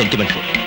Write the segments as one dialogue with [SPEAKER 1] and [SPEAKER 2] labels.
[SPEAKER 1] Sentiment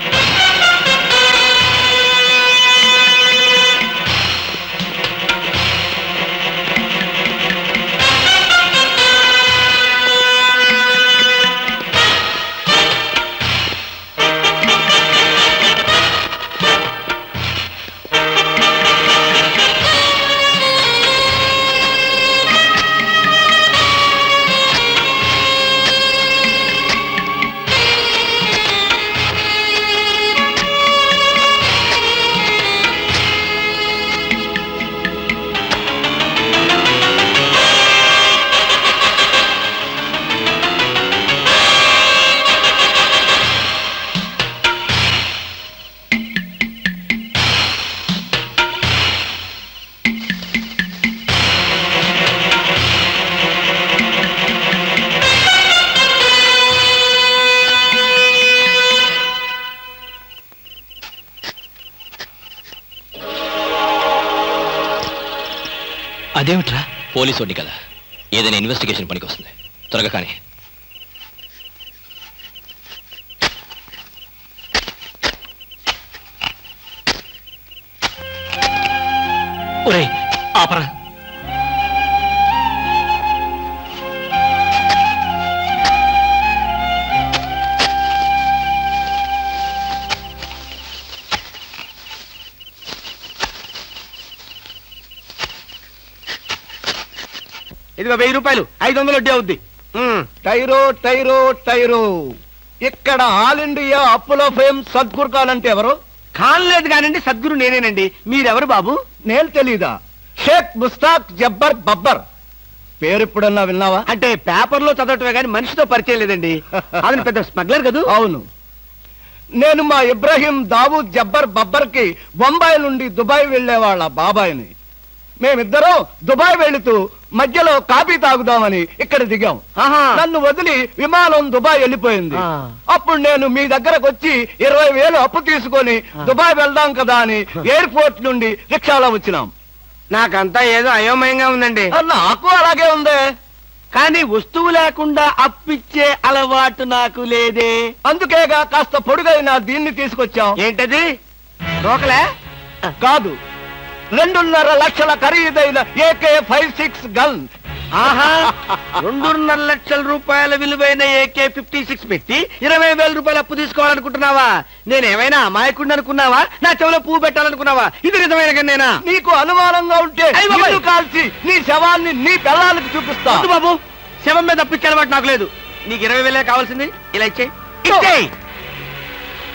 [SPEAKER 2] అదేమిట్రా?
[SPEAKER 1] Police వడ్డీ కదా. ఏదైనా ఇన్వెస్టిగేషన్ పనికి వస్తుంది. త్వరగా కానీ.
[SPEAKER 2] ఒరే ఆపరా.
[SPEAKER 3] ఇదిగో వెయ్యి రూపాయలు. ఐదు వందలు వడ్డీ అవుద్ది.
[SPEAKER 4] టైరో టైరో టైరో. ఇక్కడ ఆల్ ఇండియా అప్పులో ఫేమ్ సద్గురు కాలంటే ఎవరు?
[SPEAKER 3] కానలేదు కానండి సద్గురు నేనేనండి. మీరెవరు బాబు?
[SPEAKER 4] నేను తెలీదా. షేక్ ముస్తాక్ జబ్బర్ బబ్బర్. పేరు ఎప్పుడన్నా విన్నావా?
[SPEAKER 3] అంటే పేపర్లో చదవటమే కానీ మనిషితో పరిచయం లేదండి. అతను పెద్ద స్మగ్లర్ కదూ?
[SPEAKER 4] అవును. నేను మా ఇబ్రహీం దావూద్ జబ్బర్ బబ్బర్కి బొంబాయి నుండి దుబాయ్ వెళ్ళే వాళ్ళ బాబాయిని. మేమిద్దరం దుబాయ్ వెళుతూ మధ్యలో కాఫీ తాగుదామని ఇక్కడ దిగాం. నన్ను వదిలి విమానం దుబాయ్ వెళ్ళిపోయింది. అప్పుడు నేను మీ దగ్గరకు వచ్చి ఇరవై వేలు అప్పు తీసుకొని దుబాయ్ వెళ్దాం కదా అని ఎయిర్పోర్ట్ నుండి రిక్షాలో వచ్చినాం.
[SPEAKER 3] నాకంతా ఏదో అయోమయంగా ఉందండి.
[SPEAKER 4] నాకు అలాగే ఉందే.
[SPEAKER 3] కానీ వస్తువు లేకుండా అప్పిచ్చే అలవాటు నాకు లేదే.
[SPEAKER 4] అందుకేగా కాస్త పొడుగైన దీన్ని తీసుకొచ్చాం.
[SPEAKER 3] ఏంటది? రోకలే?
[SPEAKER 4] కాదు. రెండున్నర లక్షల ఖరీదైన ఏకే ఫైవ్ సిక్స్ గన్.
[SPEAKER 3] ఆహా రెండున్నర లక్షల రూపాయల విలువైన ఏకే ఫిఫ్టీ సిక్స్ పెట్టి ఇరవై వేల రూపాయలు అప్పు తీసుకోవాలనుకుంటున్నావా? నేనేమైనా అమాయకుడిని అనుకున్నావా? నా చెవిలో పువ్వు పెట్టాలనుకున్నావా? ఇది నిజమైన కన్నేనా
[SPEAKER 4] నీకు అనుమానంగా ఉంటే. నిన్ను కాల్చి నీ శవాన్ని నీ పిల్లలకి చూపిస్తా.
[SPEAKER 3] వద్దు బాబు శవం మీద అప్పిచ్చే అలవాటు నాకు లేదు. నీకు ఇరవై వేలే కావాల్సింది ఇలా ఇచ్చే ఇచ్చేయ్!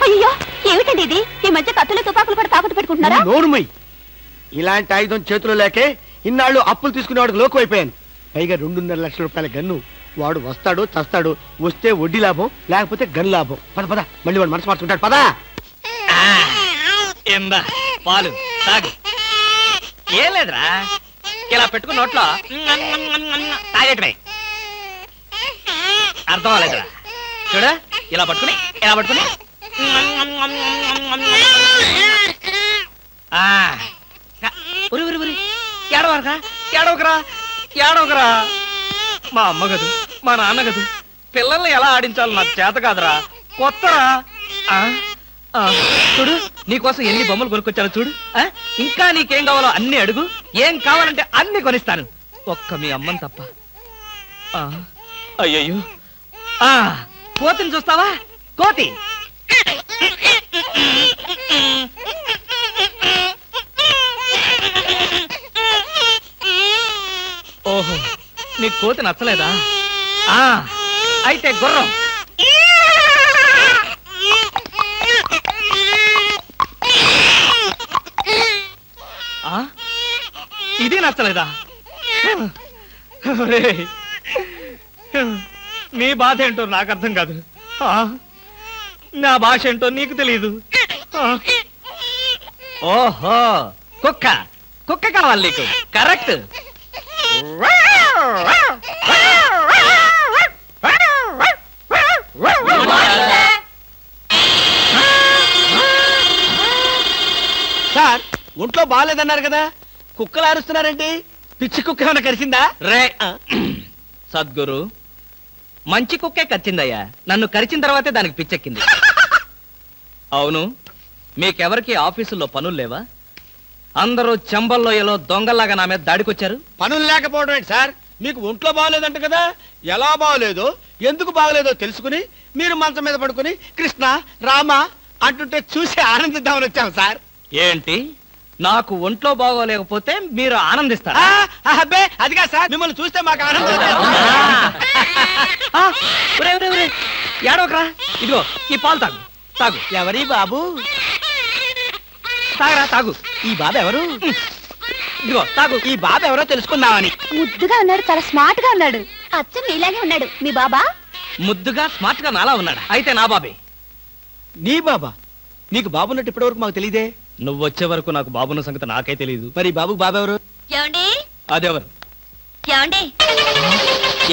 [SPEAKER 5] అయ్యో ఏమిటండి ఇది? ఈ మధ్య కత్తులు తుపాకులు కూడా తాకట్టు పెట్టుకుంటున్నారా?
[SPEAKER 3] నోరుమై ఇలాంటి ఆయుధం చేతిలో లేకే ఇన్నాళ్ళు అప్పులు తీసుకునేవాడికి లోకు అయిపోయాను. పైగా రెండున్నర లక్షల రూపాయల గన్ను వాడు వస్తాడు చస్తాడు వస్తే వడ్డీ లాభం లేకపోతే గన్ లాభం. పద పద మళ్ళీ వాడు మనసు మార్చుకుంటాడు. పదా!
[SPEAKER 2] ఎందా పాలు తాగు. ఏం లేదురా? ఇలా పెట్టుకున్న నోట్లో తాగేటమే అర్థం అవ్వలేదురా. చూడ ఇలా పట్టుకుని ఇలా పట్టుకుని. ఆ. ఉరి ఉరి ఉరి ఏడవరకా ఏడవకరా ఏడవకరా. మా అమ్మ గదు మా నాన్న గదు పిల్లల్ని ఎలా ఆడించాలో నాకు చేత కాదురా. కొత్తరా? ఆ, ఆ, చూడు నీకోసం ఎన్ని బొమ్మలు కొనుక్కొచ్చాను చూడు. ఆ, ఇంకా నీకేం కావాలో అన్ని అడుగు. ఏం కావాలంటే అన్ని కొనిస్తాను. ఒక్క మీ అమ్మని తప్ప. ఆ, అయ్యయ్యో. ఆ, కోతిని చూస్తావా? కోతి. నీకు కోతి నచ్చలేదా? ఆ అయితే గుర్రం. ఆ ఇది నచ్చలేదా? ఒరేయ్, నీ బాధ ఏంటో నాకు అర్థం కాదు. ఆ, నా భాష ఏంటో నీకు తెలియదు ఆ. ఓహో కుక్క. కుక్క కావాలి నీకు. కరెక్ట్.
[SPEAKER 3] ఒంట్లో బాగాలేదన్నారు కదా? కుక్కలు అరుస్తున్నారేంటి పిచ్చి కుక్క ఏమైనా కరిచిందా
[SPEAKER 2] రే సద్గురు మంచి కుక్కే కరిచిందయ్యా. నన్ను కరిచిన తర్వాతే దానికి పిచ్చెక్కింది. అవును మీకెవరికి ఆఫీసుల్లో పనులు లేవా? అందరూ చెంబల్లోయలో దొంగల్లాగా నా మీద దాడికొచ్చారు.
[SPEAKER 3] పనులు లేకపోవడం ఏంటి సార్? మీకు ఒంట్లో బాగోలేదంట కదా? ఎలా బాగోలేదో ఎందుకు బాగోలేదో తెలుసుకుని మీరు మంచం మీద పడుకుని కృష్ణ రామ అంటుంటే చూసి ఆనందిద్దామని వచ్చాం సార్.
[SPEAKER 2] ఏంటి? నాకు ఒంట్లో బాగోలేకపోతే మీరు ఆనందిస్తారా?
[SPEAKER 3] అబ్బే అదిగా సార్ మిమ్మల్ని చూస్తే మాకు ఆనందం.
[SPEAKER 2] ఆ, ఏడవకరా. ఇదిగో ఈ పాలు తాగు తాగు.
[SPEAKER 3] ఎవరి బాబు?
[SPEAKER 2] తాగరా తాగు.
[SPEAKER 3] ఈ బాబు ఎవరు?
[SPEAKER 2] ఇదిగో తాగు.
[SPEAKER 3] ఈ బాబు ఎవరో తెలుసుకుందామని.
[SPEAKER 5] ముద్దుగా ఉన్నాడు చాలా స్మార్ట్గా ఉన్నాడు. అచ్చం నీలాగే ఉన్నాడు. మీ బాబా?
[SPEAKER 2] ముద్దుగా స్మార్ట్గా నాలా ఉన్నాడు? అయితే నా బాబే.
[SPEAKER 3] నీ బాబా? నీకు బాబు ఉన్నట్టు ఇప్పటివరకు మాకు తెలియదే
[SPEAKER 2] నువ్వు వచ్చే వరకు నాకు బాబున్న సంగతి నాకే తెలియదు
[SPEAKER 3] మరి బాబు ఎవరు
[SPEAKER 5] ఏమండి?
[SPEAKER 2] అదెవరు?
[SPEAKER 5] ఏమండి?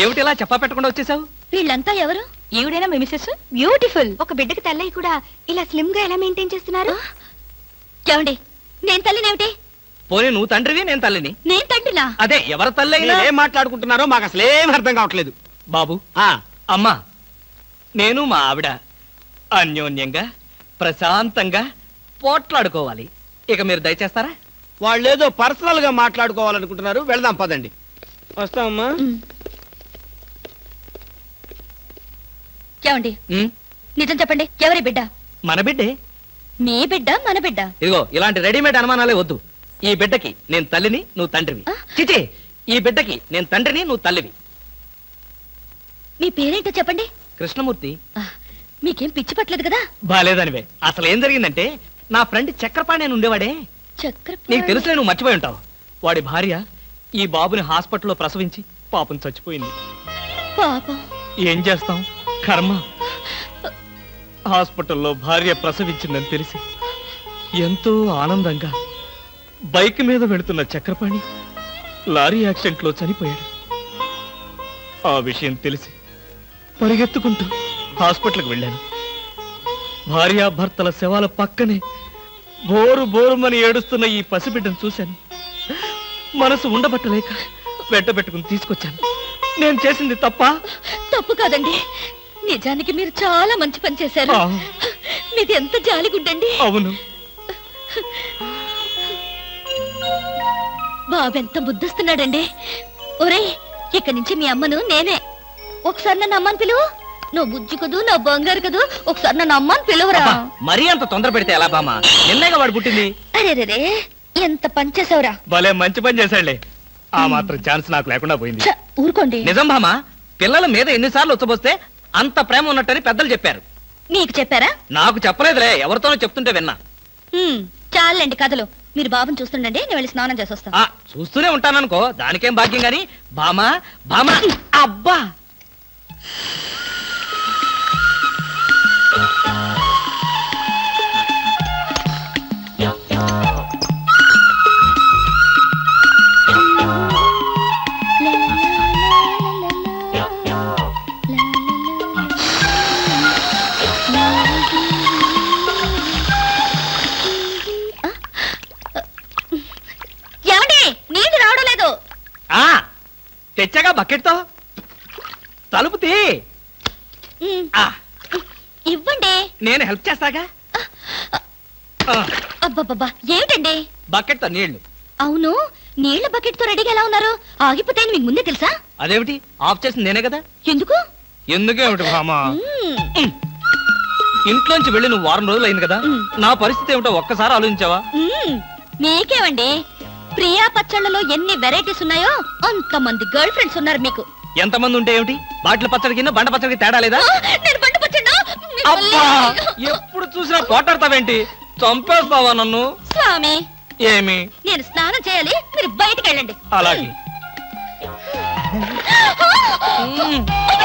[SPEAKER 2] ఏమిటి ఇలా చెప్పా పెట్టకుండా వచ్చేసావు?
[SPEAKER 5] వీళ్ళంతా ఎవరు? ఈవిడేనా మీ మిసెస్ బ్యూటిఫుల్ ఒక బిడ్డకి తల్లయి కూడా ఇలా స్లిమ్గా ఎలా మెయింటైన్ చేస్తున్నారు? ఏమండి నేను తల్లినేమిటి
[SPEAKER 2] పోనీ నువ్వు తండ్రివి నేను తల్లిని?
[SPEAKER 5] నేను తండ్రినా?
[SPEAKER 2] అదే ఎవరి తల్లి అయినా
[SPEAKER 3] ఏం మాట్లాడుకుంటున్నారో మాకు అసలు ఏం అర్థం కావట్లేదు.
[SPEAKER 2] బాబు
[SPEAKER 3] ఆ.
[SPEAKER 2] అమ్మా నేను మా ఆవిడ అన్యోన్యంగా ప్రశాంతంగా పోట్లాడుకోవాలి. ఇక మీరు దయచేస్తారా?
[SPEAKER 3] వాళ్ళు ఏదో పర్సనల్గా మాట్లాడుకోవాలనుకుంటున్నారు. వెళ్దాం పదండి. వస్తామమ్మా
[SPEAKER 5] ఏమండి?
[SPEAKER 2] ఉమ్,
[SPEAKER 5] నిజం చెప్పండి. ఎవరి బిడ్డ?
[SPEAKER 2] మన బిడ్డే?
[SPEAKER 5] మీ బిడ్డ మన బిడ్డ?
[SPEAKER 2] ఇదిగో ఇలాంటి రెడీమేడ్ అనుమానాలే వద్దు. ఈ బిడ్డకి నేను తల్లిని నువ్వు తండ్రివి.
[SPEAKER 5] ఆ?
[SPEAKER 2] చిచి ఈ బిడ్డకి నేను తండ్రిని నువ్వు తల్లివి.
[SPEAKER 5] మీ పేరేంటో చెప్పండి.
[SPEAKER 2] కృష్ణమూర్తి.
[SPEAKER 5] ఆ, మీకేం పిచ్చి పట్టలేదు కదా?
[SPEAKER 2] బాలేదనివే. అసలు ఏం జరిగిందంటే నా ఫ్రెండ్ చక్రపాణి అని ఉండేవాడే. నీకు తెలుసులే నువ్వు మర్చిపోయి ఉంటావు. వాడి భార్య ఈ బాబుని హాస్పిటల్లో ప్రసవించి పాపం చచ్చిపోయింది.
[SPEAKER 5] పాపం?
[SPEAKER 2] ఏం చేస్తాం? కర్మ? హాస్పిటల్లో భార్య ప్రసవించిందని తెలిసి ఎంతో ఆనందంగా బైక్ మీద వెళుతున్న చక్రపాణి లారీ యాక్సిడెంట్లో చనిపోయాడు. ఆ విషయం తెలిసి పరిగెత్తుకుంటూ హాస్పిటల్కి వెళ్ళాను. భార్యాభర్తల శవాల పక్కనే బోరు బోరుమని ఏడుస్తున్న ఈ పసిబిడ్డను చూశాను. మనసు ఉండబట్టలేక వెంటబెట్టుకుని తీసుకొచ్చాను. నేను చేసింది తప్ప?
[SPEAKER 5] తప్పు కాదండి. నిజానికి మీరు చాలా మంచి పని చేశారు. మీది ఎంత జాలిగుడ్డండి
[SPEAKER 2] అవును.
[SPEAKER 5] బాబు ఎంత బుద్ధిస్తున్నాడండి ఒరేయ్ ఇక్కడి నుంచి మీ అమ్మను నేనే. ఒకసారి నన్ను అమ్మని పిలువు. నువ్వు బుజ్జి కదూ నా బంగారు కదూ ఒకసారి నన్ను అమ్మని పిలువురా.
[SPEAKER 2] అబ్బా, మరీ అంత తొందర పెడితే ఎలా బామా నిన్నేగా వాడు పుట్టింది?
[SPEAKER 5] అరే రే ఎంత పని చేసావురా.
[SPEAKER 2] భలే మంచి పని చేశాడులే. ఆ మాత్రం ఛాన్స్ నాకు లేకుండా పోయింది.
[SPEAKER 5] ఛ, ఊరుకోండి.
[SPEAKER 2] నిజం భామా పిల్లల మీద ఎన్నిసార్లు ఉచ్చబోస్తే అంత ప్రేమ ఉన్నట్టని పెద్దలు చెప్పారు.
[SPEAKER 5] మీకు చెప్పారా?
[SPEAKER 2] నాకు చెప్పలేదులే ఎవరితోనో చెప్తుంటే విన్నా.
[SPEAKER 5] హ్మ్, చాలండి కథలు. మీరు బాబుని చూస్తుండండి నేను వెళ్ళి స్నానం చేసి వస్తాను
[SPEAKER 2] ఆ చూస్తూనే ఉంటాననుకో దానికేం భాగ్యం గాని? బామా బామా అబ్బా! తెచ్చాగా బకెట్తో? తలుపు తీ.
[SPEAKER 5] హ్మ్,
[SPEAKER 2] ఆ,
[SPEAKER 5] ఇవ్వండి.
[SPEAKER 2] నేను హెల్ప్ చేస్తాగా? ఆ,
[SPEAKER 5] అబ్బబ్బబ్బా ఏమిటండి?
[SPEAKER 2] బకెట్తో నీళ్ళు.
[SPEAKER 5] అవును నీళ్ళ బకెట్తో రెడీగా ఎలా ఉన్నారు? ఆగిపోతే మీకు ముందే తెలుసా?
[SPEAKER 2] అదేమిటి? ఆఫ్ చేసింది నేనే కదా?
[SPEAKER 5] ఎందుకు?
[SPEAKER 2] ఎందుకేమిటి భామా?
[SPEAKER 5] మ్మ్.
[SPEAKER 2] ఇంట్లోంచి వెళ్ళి నువ్వు వారం రోజులు అయింది కదా. నా పరిస్థితి ఏమిటో ఒక్కసారి ఆలోచించావా.
[SPEAKER 5] మీకేమండి? ప్రియా పచ్చళ్ళలో ఎన్ని వెరైటీస్ ఉన్నాయో అంతమంది గర్ల్ ఫ్రెండ్స్ ఉన్నారు మీకు.
[SPEAKER 2] ఎంతమంది ఉంటే ఏమిటి? బాటిల్ పచ్చడి కింద బండ పచ్చడికి తేడా లేదా?
[SPEAKER 5] నేను బండి పచ్చడా
[SPEAKER 2] అబ్బా! ఎప్పుడు చూసినా పోటాడతావేంటి చంపేస్తావా నన్ను?
[SPEAKER 5] స్వామి!
[SPEAKER 2] ఏమి?
[SPEAKER 5] నేను స్నానం చేయాలి మీరు బయటికి వెళ్ళండి.
[SPEAKER 2] అలాగే.